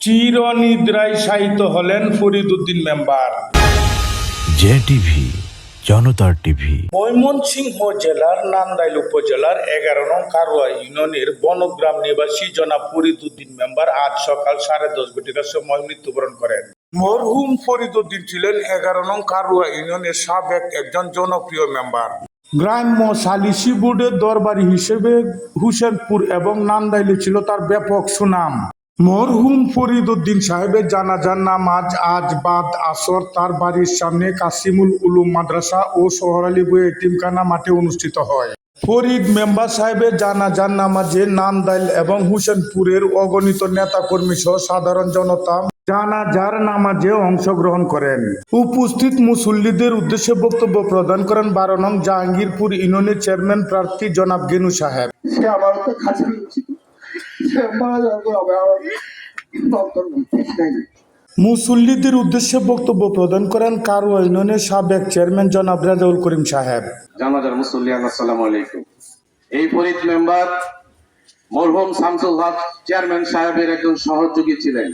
চিরনিদ্রায় শায়িত হলেন Fariduddin member. J TV জনতার টিভি। ময়মনসিংহ জেলার নান্দাইল উপজেলার এগারো নং কারুয়া ইউনিয়নের বনগ্রাম নিবাসী জনাব ফরিদুদ্দিন মেম্বার আজ সকাল সাড়ে দশ ঘটিকার সময় মৃত্যুবরণ করেন। মরহুম ফরিদুদ্দিন ছিলেন এগারো নং কারুয়া ইউনিয়নের সাবেক একজন জনপ্রিয় মেম্বার। গ্রাম্য সালিসি বোর্ডের দরবারি হিসেবে হুসেনপুর এবং নান্দাইলে ছিল তার ব্যাপক সুনাম। মরহুম ফরিদুদ্দিন সাহেবের জানাজার নামাজ আজ বাদ আসর। তার বাড়ির সামনে কাসিমুল উলুম মাদ্রাসা ও সোহরালি বই এটিমখানা মাঠে অনুষ্ঠিত হয়। ফরিদ মেম্বার সাহেবের জানাজার নামাজে নান্দাইল এবং হুসেনপুরের অগণিত নেতাকর্মী সহ সাধারণ জনতা জানা জানাজার নামাজে অংশগ্রহণ করেন। উপস্থিত মুসল্লিদের উদ্দেশ্যে বক্তব্য প্রদান করেন বারো নং জাহাঙ্গীরপুর ইউনিয়নের চেয়ারম্যান প্রার্থী জনাব গেনু সাহেব। মুসল্লিদের উদ্দেশ্যে বক্তব্য প্রদান করেন কারুয়া ইউনিয়নের সাবেক চেয়ারম্যান জনাব রাজাউল করিম সাহেব। জানাজার মুসল্লিয়ান আসসালামু আলাইকুম। এই ফরিদ মেম্বার মরহুম শামসুল হক চেয়ারম্যান সাহেবের একজন সহযোগী ছিলেন।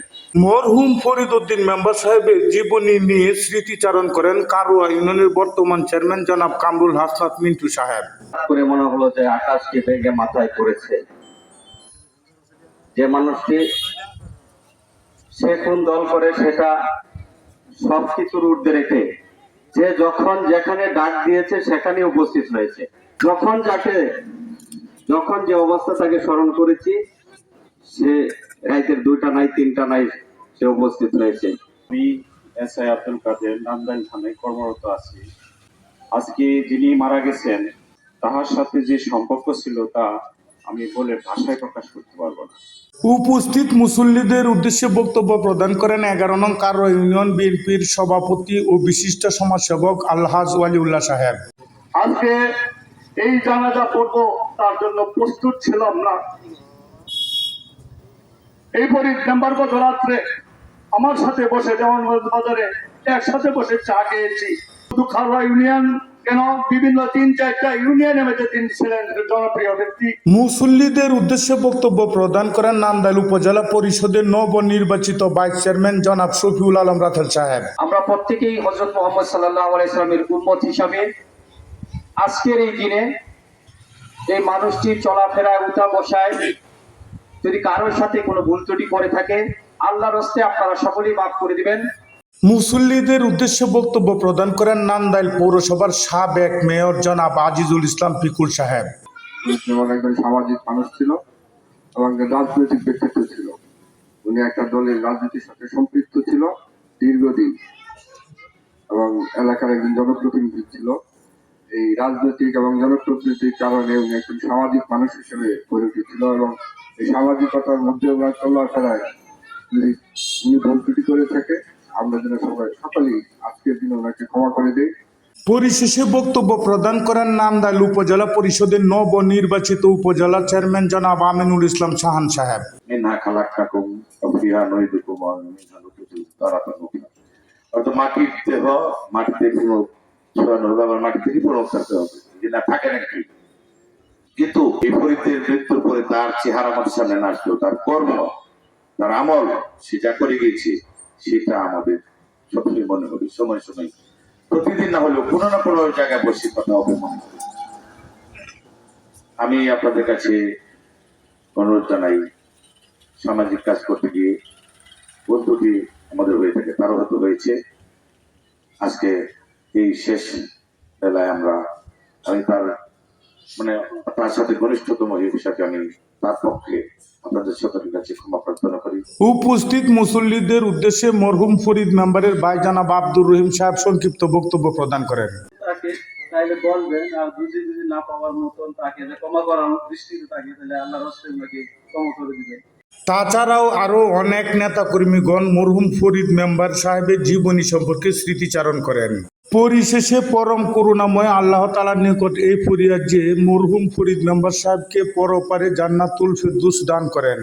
মরহুম ফরিদউদ্দিন মেম্বার সাহেবের জীবনী নিয়ে স্মৃতিচারণ করেন কারুয়া ইউনিয়নের বর্তমান চেয়ারম্যান জনাব কামরুল হাসনাত মিন্টু সাহেব। করে মনে হলো যে আকাশকে ভেঙে মাথায় পড়েছে। যে মানুষটি সে কোন দল করে সেটা সব কিছুর ঊর্ধ্বে রেখে যে যখন যেখানে ডাক দিয়েছে সেখানে উপস্থিত হয়েছে। যখন যাকে, যখন যে অবস্থা তাকে স্মরণ করেছি, সে রাইতের দুইটা নাই, তিনটা নাই, সে উপস্থিত হয়েছে। আমি এস আই আব্দুল কাদের নান্দাইল থানায় কর্মরত আছি। আজকে যিনি মারা গেছেন, তাহার সাথে যে সম্পর্ক ছিল তা আমি বলে ভাষায় প্রকাশ করতে পারব না। উপস্থিত মুসল্লিদের উদ্দেশ্যে বক্তব্য প্রদান করেন এগারো নং কারুয়া ইউনিয়ন বিএনপির সভাপতি ও বিশিষ্ট সমাজসেবক আলহাজ ওয়ালিউল্লাহ সাহেব। আজকে এই জানাজা পড়ব তার জন্য প্রস্তুত ছিলাম না। এই পরি মেম্বার গত রাত্রে আমার সাথে বসে যেমন বাজারে একসাথে বসে চা খেয়েছি। শুধু খারুয়া ইউনিয়ন কেন? বিভিন্ন তিন চারটা ইউনিয়নের মধ্যে তিনি ছিলেন জনপ্রিয় ব্যক্তি। মুসল্লিদের উদ্দেশ্যে বক্তব্য প্রদান করেন নান্দাইল উপজেলা পরিষদের নবনির্বাচিত ভাইস চেয়ারম্যান জনাব শফিউল আলম রাথেল সাহেব। আমরা প্রত্যেকেই হজরত মোহাম্মদ সাল্লাহ আলাইসলামের উন্মত হিসাবে আজকের এই দিনে এই মানুষটির চলাফেরা উঠা বসায় যদি কারোর সাথে কোনো ভুল ত্রুটি করে থাকে আল্লাহর হস্তে আপনারা সকলেই মাফ করে দিবেন। মুসল্লিদের উদ্দেশ্যে বক্তব্য প্রদান করেন নান্দাইল পৌরসভার সাবেক মেয়র জনাব আজিজুল ইসলাম পিকুল সাহেব। এবং একজন সামাজিক মানুষ ছিল এবং রাজনৈতিক ব্যক্তিত্ব ছিল। উনি একটা দলের রাজনীতির সাথে সম্পৃক্ত ছিল দীর্ঘদিন এবং এলাকার একজন জনপ্রতিনিধি ছিল। এই রাজনৈতিক এবং জনপ্রতিনিধির কারণে উনি একজন সামাজিক মানুষ হিসেবে গড়ে উঠেছিল এবং এই সামাজিকতার মধ্যে ওনার চলাফেরায় যদি উনি ভুল করে থাকে। আমরা যেন সবাই সকলেই আজকের দিনে ওনাকে ক্ষমা করে দিই। পরিশেষে বক্তব্য প্রদান করেন নান্দাইল উপজেলা পরিষদের নবনির্বাচিত উপজেলা চেয়ারম্যান জনাব আমিনুল ইসলাম সাহান সাহেব। অর্থাৎ মাটির দেহ মাটিতে পুরো ছড়ানো হবে আবার মাটি থেকে পুরো থাকতে হবে। যে না থাকে নাকি? কিন্তু বিপরীতের মৃত্যুর পরে তার চেহারা আমাদের সামনে না আসলো তার কর্ম তার আমল সে যা করে গিয়েছে। সেটা আমাদের সবসময় মনে হবে, সময় সময়। প্রতিদিন না হলেও কোনো না কোনো জায়গায় বসে কথা হবে মনে হবে আমি আপনাদের কাছে অনুরোধ জানাই, সামাজিক কাজ করতে গিয়ে বন্ধুটি আমাদের হয়ে থাকে, তারও হয়তো হয়েছে। আজকে এই শেষ বেলায় আমরা, আমি তার মানে তার সাথে ঘনিষ্ঠতম এই বিষয়কে আমি তার পক্ষে আপনাদের সকলের কাছে ক্ষমা প্রার্থনা করি। উপস্থিত মুসল্লিদের উদ্দেশ্যে মরহুম ফরিদ মেম্বারের ভাই জনাব আব্দুর রহিম সাহেব সংক্ষিপ্ত বক্তব্য প্রদান করেন। তাইলে বলবেন আর বুঝি যদি না পাওয়ার মতন তাকে ক্ষমা করানোর দৃষ্টিতে তাকে তাহলে আল্লাহ রসতে ক্ষমা করে দিবেন। তাছাড়াও আরও অনেক নেতাকর্মীগণ মরহুম ফরিদ মেম্বার সাহেবের জীবনী সম্পর্কে স্মৃতিচারণ করেন। পরিশেষে পরম করুণাময় আল্লাহ তালার নিকট এই ফরিয়াদ যে মরহুম ফরিদ মেম্বার সাহেবকে পরপারে জান্নাতুল ফিরদুস দান করেন।